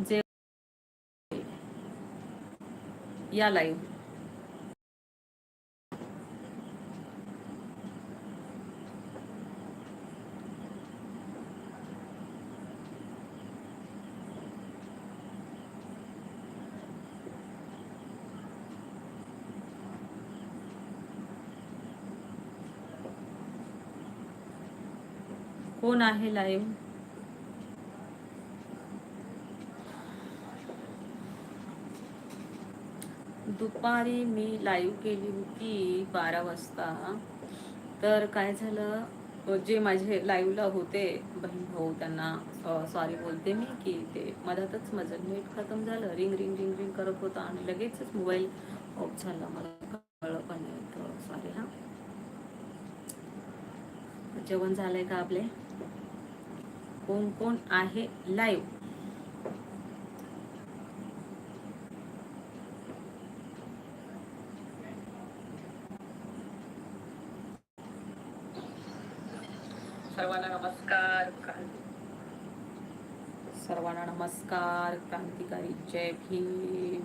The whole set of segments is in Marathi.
जे या लाईव्ह कोण आहे लाईव्ह दुपारी मी लाईव्ह केली होती बारा वाजता. तर काय झालं जे माझे लाईव्हला होते बहीण भाऊ त्यांना सॉरी बोलते मी की ते मधातच माझं नेट खतम झालं. रिंग रिंग रिंग रिंग करत होता आणि लगेचच मोबाईल ऑफ झाला. मला कळलं पण नाही सॉरी हा. जेवण झालंय का आपले? कोण कोण आहे लाईव्ह सर्वांना नमस्कार. सर्वांना नमस्कार. क्रांतिकारी जय भीम.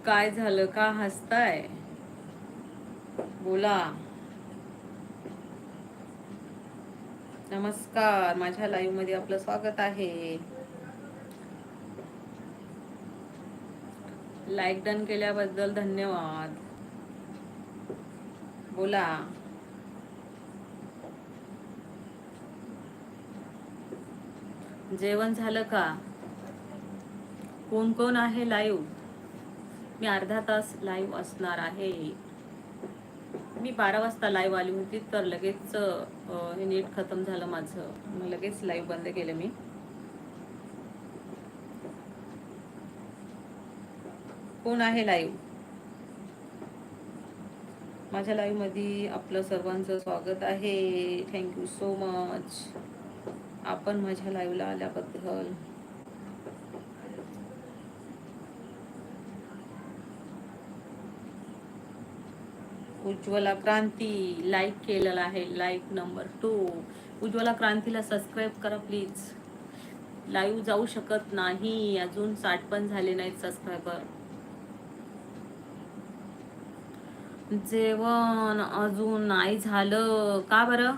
काय झालं? का हसताय? बोला. नमस्कार. माझ्या लाईव्हमध्ये आपलं स्वागत आहे. लाईक डन केल्याबद्दल धन्यवाद. बोला. जेवण झालं का? कोण कोण आहे लाईव्ह मी अर्धा तास लाईव्ह असणार आहे. मी बारा वाजता लाईव्ह आली होती तर लगेच हे नीट खतम झालं माझं. मग लगेच लाईव्ह बंद केलं मी. कोण आहे लाईव्ह माझ्या लाईव्हमध्ये आपलं सर्वांचं स्वागत आहे. थँक्यू सो मच आपण माझ्या लाईव्हला आल्याबद्दल. उज्ज्वला क्रांती लाईक केलेला आहे. लाईक नंबर टू उज्ज्वला क्रांतीला सबस्क्राईब करा प्लीज लाईव्ह जाऊ शकत नाही. अजून साठ पण झाले नाहीत सबस्क्रायबर जेवण अजून नाही झालं. का बरं?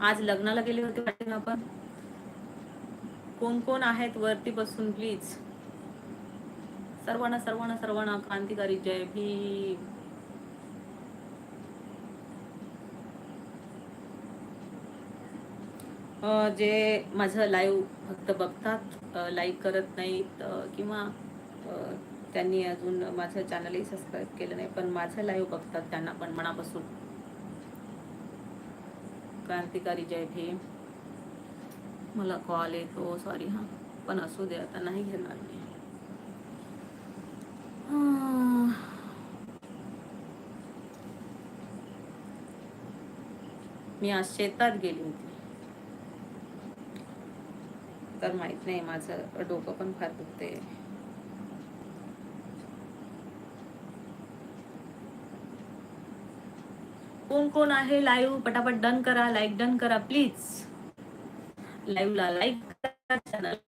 आज लग्नाला गेले होते वाटेल आपण. कोण कोण आहेत वरती बसून प्लीज सर्वांना सर्वांना सर्वांना क्रांतिकारी जय भीम. अं, जे माझं लाईव्ह फक्त बघतात लाईक करत नाहीत किंवा अं, त्यांनी अजून माझं चॅनलही सबस्क्राईब केलं नाही पण माझं लाईव्ह बघतात त्यांना पण मनापासून. क्रांतिकारी जय भीम. मला कॉल येतो. सॉरी हां. पण असू दे आता नाही घेणार मी. मी आज शेतात गेली होती. तर माहीत नाही माझं डोकं पण फार दुखते कोण कोण आहे लाईव्ह पटापट डन करा लाईक डन करा प्लीज लाईव्हला लाईक करा चॅनल